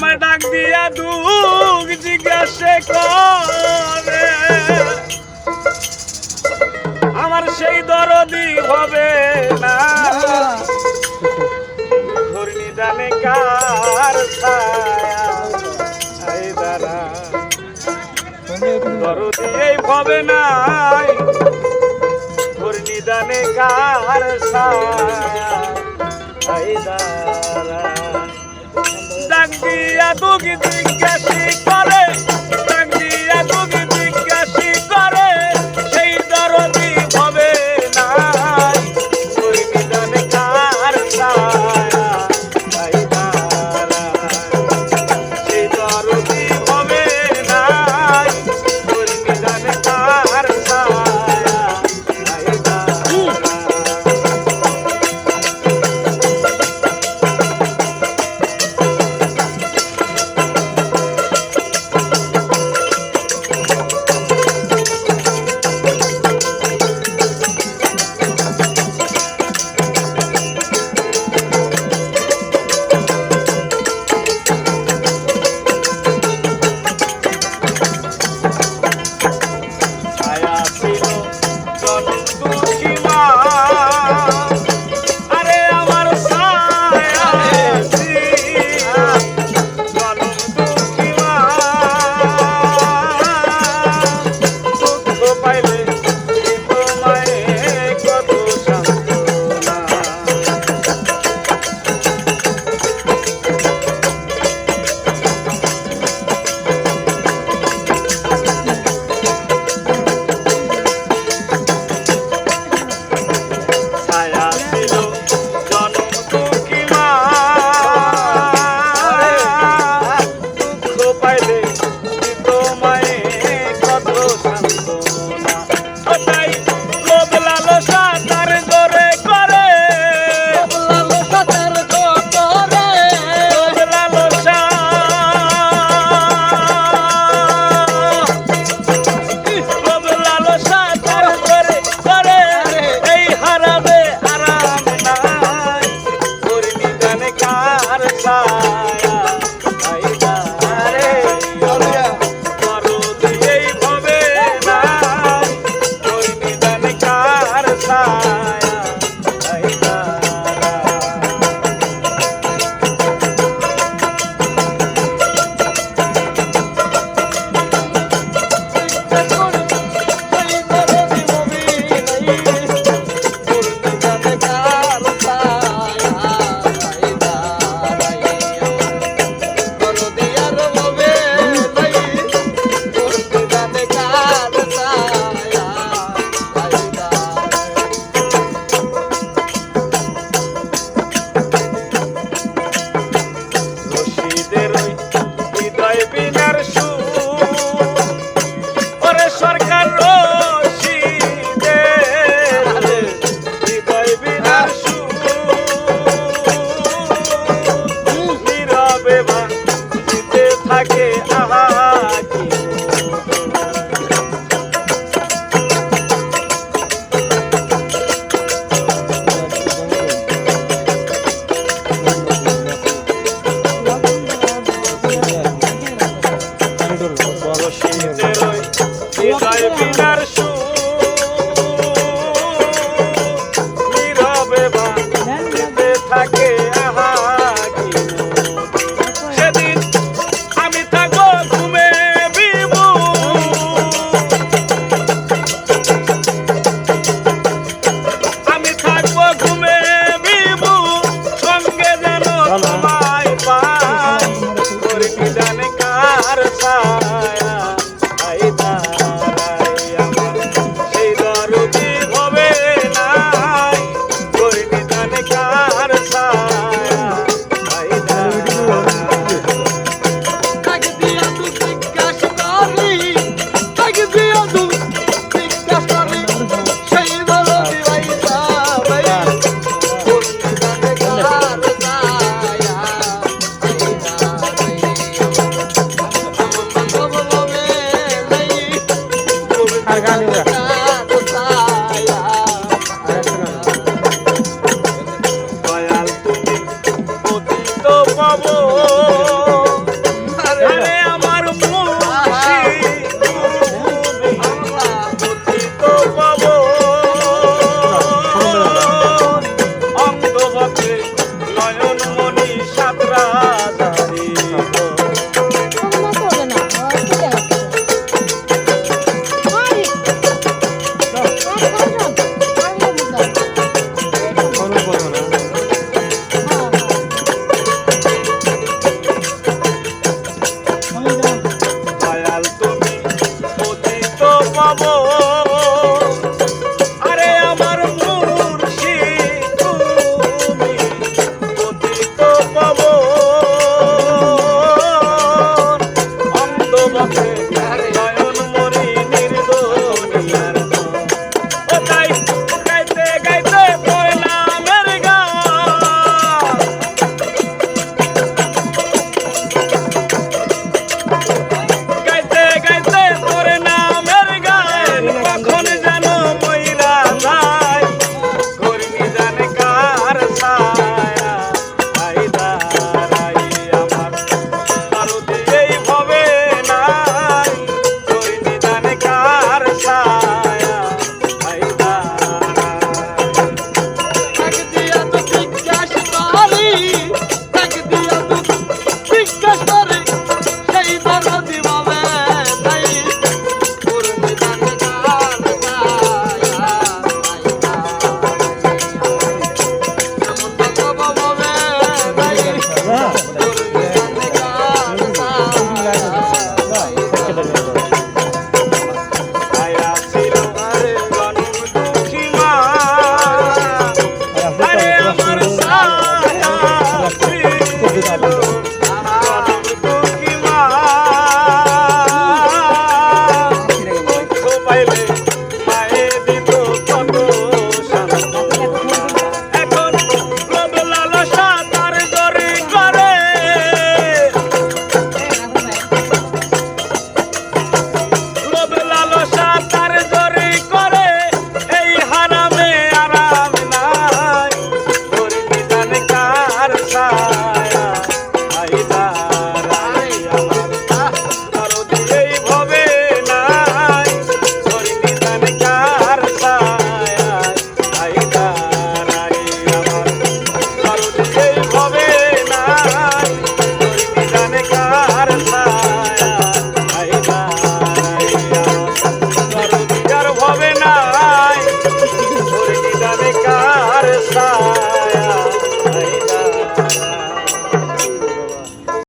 আমার ডাক দিয়া দুঃখ জিজ্ঞাসে করে। আমার সেই দরদি হবে না। ধর্ণী দানে কার দরদি এই হবে নাই। ধর্ণী কার ডাক দিয়া দুগি জিজ্ঞাসি করে। butterfly. পাবো